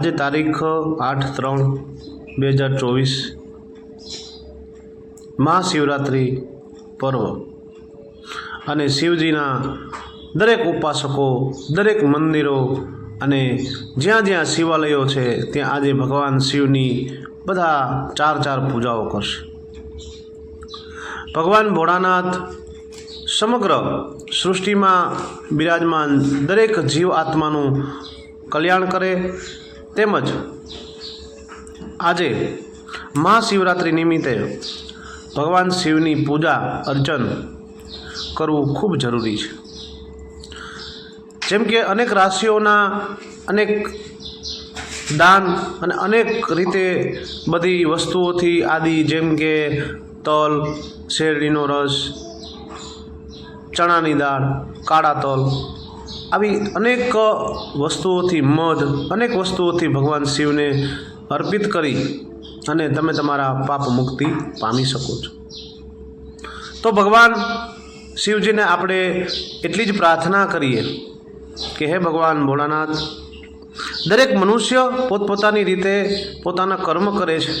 આજે તારીખ આઠ ત્રણ બે હજાર ચોવીસ. મહાશિવરાત્રિ પર્વ. અને શિવજીના દરેક ઉપાસકો, દરેક મંદિરો અને જ્યાં જ્યાં શિવાલયો છે, ત્યાં આજે ભગવાન શિવની બધા ચાર ચાર પૂજાઓ કરશે. ભગવાન ભોળાનાથ સમગ્ર સૃષ્ટિમાં બિરાજમાન દરેક જીવ આત્માનું કલ્યાણ કરે તેમજ આજે મહાશિવરાત્રિ નિમિત્તે ભગવાન શિવની પૂજા, અર્ચન કરવું ખૂબ જરૂરી છે. જેમ કે અનેક રાશિઓના અનેક દાન અને અનેક રીતે બધી વસ્તુઓથી આદિ, જેમ કે તલ, શેરડીનો રસ, ચણાની દાળ, કાળા તલ આવી અનેક વસ્તુઓથી મધ, અનેક વસ્તુઓથી ભગવાન શિવને અર્પિત કરી અને તમે તમારા પાપ મુક્તિ પામી શકો છો. તો ભગવાન શિવજીને આપણે એટલી જ પ્રાર્થના કરીએ કે હે ભગવાન ભોળાનાથ, દરેક મનુષ્ય પોતપોતાની રીતે પોતાના કર્મ કરે છે.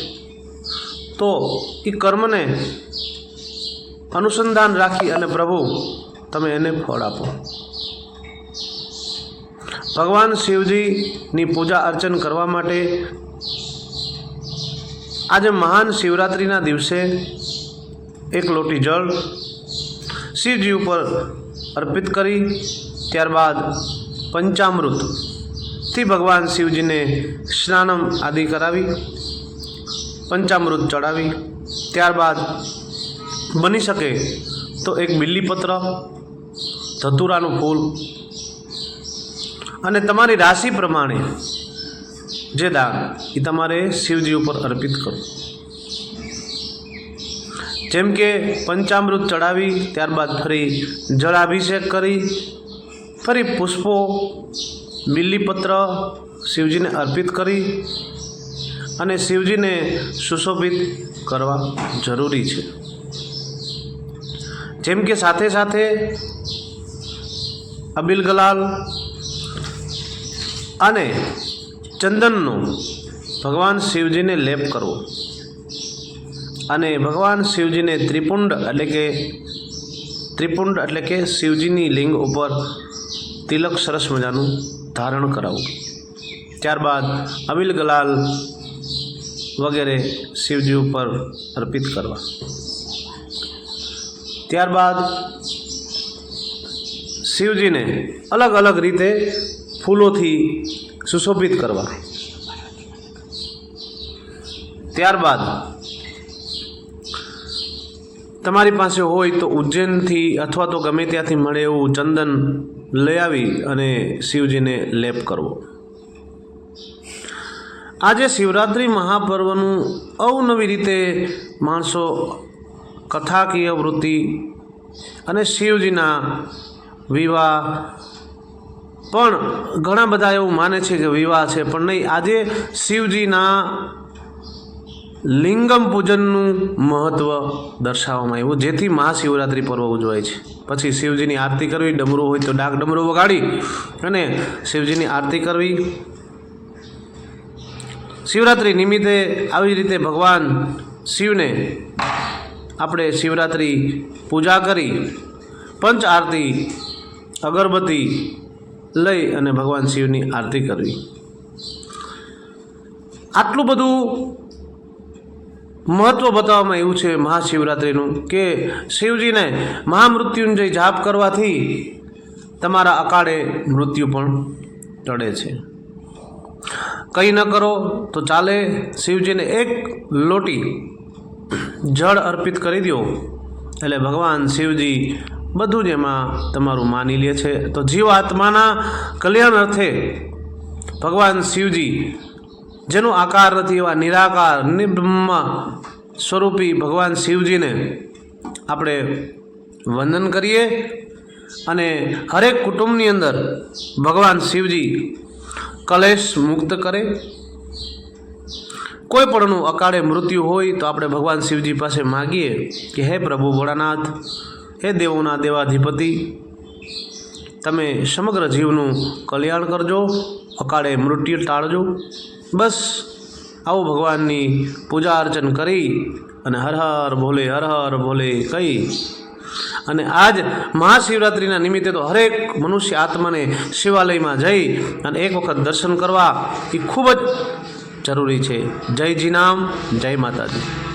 તો એ કર્મને અનુસંધાન રાખી અને પ્રભુ તમે એને ફળ આપો. ભગવાન શિવજીની પૂજા અર્ચન કરવા માટે આજે મહાન શિવરાત્રિના દિવસે એક લોટી જળ શિવજી ઉપર અર્પિત કરી, ત્યારબાદ પંચામૃતથી ભગવાન શિવજીને સ્નાનમ આદિ કરાવી, પંચામૃત ચડાવી, ત્યારબાદ બની શકે તો એક બિલ્લીપત્ર ધતુરાનું ફૂલ અને તમારી રાશિ પ્રમાણે જે દાન, એ તમારે શિવજી ઉપર અર્પિત કરો. જેમ કે પંચામૃત ચડાવી, ત્યારબાદ ફરી જળાભિષેક કરી, ફરી પુષ્પો બિલ્લીપત્ર શિવજીને અર્પિત કરી અને શિવજીને સુશોભિત કરવા જરૂરી છે. જેમ કે સાથે સાથે અબિલ ગલાલ અને ચંદનનો ભગવાન શિવજીને લેપ કરવો. અને ભગવાન શિવજીને ત્રિપુંડ એટલે કે ત્રિપુંડ એટલે કે શિવજીની લિંગ ઉપર તિલક સરસ મજાનું ધારણ કરાવવું ત્યારબાદ અમિલ ગલાલ વગેરે શિવજી ઉપર અર્પિત કરવા. ત્યારબાદ શિવજીને અલગ અલગ રીતે ફૂલોથી સુશોભિત કરવા. ત્યારબાદ, તમારી પાસે હોય તો ઉજ્જૈનથી અથવા તો ગમે ત્યાંથી મળે એવું ચંદન લઈ આવી અને શિવજીને લેપ કરવો. આજે શિવરાત્રિ મહાપર્વનું અવનવી રીતે માણસો કથાકીય વૃત્તિ અને શિવજીના વિવાહ પણ ઘણા બધા એવું માને છે કે વિવાહ છે, પણ નહીં. આજે શિવજીના લિંગમ પૂજનનું મહત્ત્વ દર્શાવવામાં આવ્યું. જેથી મહાશિવરાત્રિ પર્વ ઉજવાય છે. પછી શિવજીની આરતી કરવી, ડમરું હોય તો ડાક ડમરું વગાડી અને શિવજીની આરતી કરવી. શિવરાત્રિ નિમિત્તે આવી રીતે ભગવાન શિવને આપણે શિવરાત્રિ પૂજા કરી, પંચ આરતી, અગરબત્તી લઈ અને ભગવાન શિવની આરતી કરવી. આટલું બધું મહત્ત્વ બતાવવામાં આવ્યું છે મહાશિવરાત્રિનું કે શિવજીને મહામૃત્યુંજય જાપ કરવાથી તમારા અકાળે મૃત્યુ પણ ટળે છે. કંઈ ન કરો તો ચાલે, શિવજીને એક લોટી જળ અર્પિત કરી દો એટલે ભગવાન શિવજી બધું જ એમાં તમારું માની લે છે. તો જીવ આત્માના કલ્યાણ અર્થે ભગવાન શિવજી જેનો આકાર નથી એવા નિરાકાર નિબ્રહ્મ સ્વરૂપી ભગવાન શિવજીને આપણે વંદન કરીએ અને હરેક કુટુંબની અંદર ભગવાન શિવજી કલેશ મુક્ત કરે. કોઈ પણનું અકાળે મૃત્યુ હોય તો આપણે ભગવાન શિવજી પાસે માગીએ કે, હે પ્રભુ ભોળાનાથ હે દેવોના દેવાધિપતિ, તમે સમગ્ર જીવનું કલ્યાણ કરજો, અકાળે મૃત્યુ ટાળજો. બસ, આવો ભગવાનની પૂજા અર્ચન કરી અને હર હર ભોલે, હર હર ભોલે કહી. અને આજ મહાશિવરાત્રિના નિમિત્તે તો હરેક મનુષ્ય આત્માને શિવાલયમાં જઈ અને એક વખત દર્શન કરવા, એ ખૂબ જ જરૂરી છે. જય જીનામ જય માતાજી.